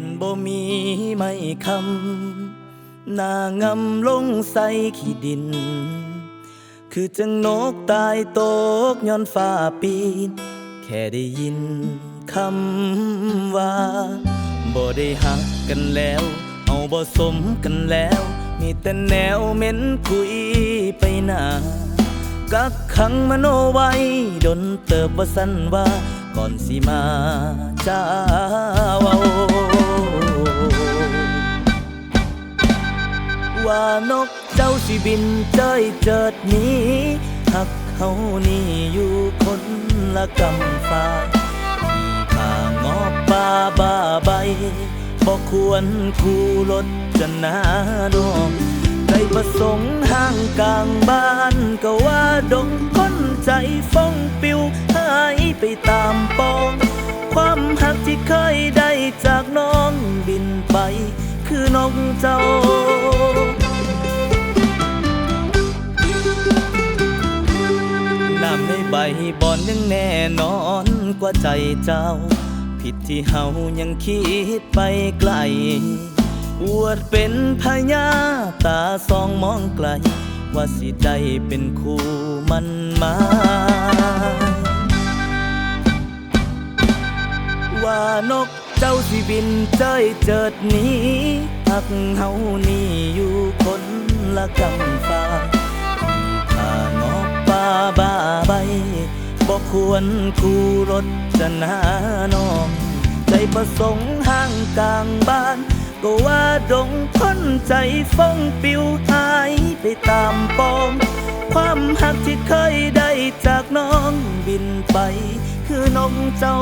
นบ่มีไม่คำหน้างำลงใส่ขี้ดิน คือจังนกตายตกย้อนฟ้าปีน แค่ได้ยินคำว่าบ่ได้หักกันแล้ว เอาบ่สมกันแล้ว มีแต่แนวเหม็นคุยไปหนากักขังมโนไว้ดนเติบว่าสันว่า ก่อนสิมาจ้าวาว่านกเจ้าสิบินเจ้ยเจิดหนี้หักเขานี่อยู่คนละกำฟ้าที่ขางอบป่าบ้าใบบอกควรคู่รถจะนาดองใจประสงค์ห่างกลางบ้าน ก็ว่าดงคนใจฟ้องปิว ไปตามปอง ความหักที่เคยได้จากน้องบินไป คือนกเจ้าน้ำในใบบอนยังแน่นอนกว่าใจเจ้า ผิดที่เฮายังคิดไปไกล อวดเป็นพญาตาสองมองไกล ว่าสิได้เป็นคู่มันมา เจ้าสิบินเจ้ยเจิดหนี้หักเฮานี่อยู่คนละกำฟ้าที่างอกป่าบ้าใบบอกควรคู่รถจะนาน้องใจประสงค์ห่างกลางบ้าน ก็ว่าดงคนใจฟ้องปิวหายไปตามปองความหักที่เคยได้จากน้องบินไป คือนกเจ้า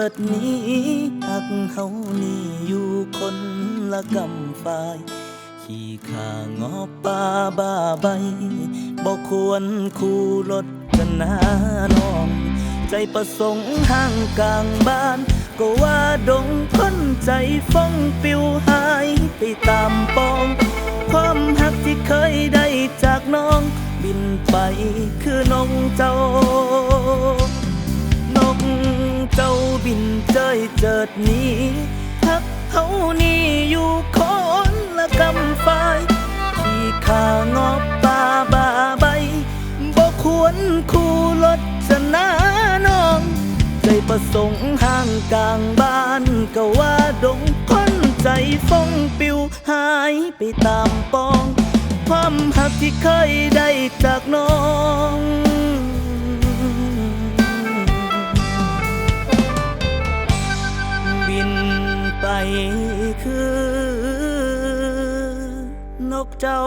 ดิดนี้หักเฮานี่อยู่คนละกำฝ่าย ขี่ขางอป่าบ้าใบบอกควรคู่รถจะนาน้อง ใจประสงค์ห่างกลางบ้าน ก็ว่าดงคนใจฟ้องปิวหายไปตามปองความหักที่เคยได้จากน้อง บินไปคือนกเจ้า เจยเจิดหนี้ทักเฮานี่อยู่คนละกำฝ่ายขี่ขางอบป่าบ้าใบบอกควรคู่รถชนะน้อง ใจประสงค์ห่างกลางบ้านก็ว่าดงคนใจฟงปิวหายไปตามปอง ความหักที่เคยได้จากน้อง คือนกเจ้า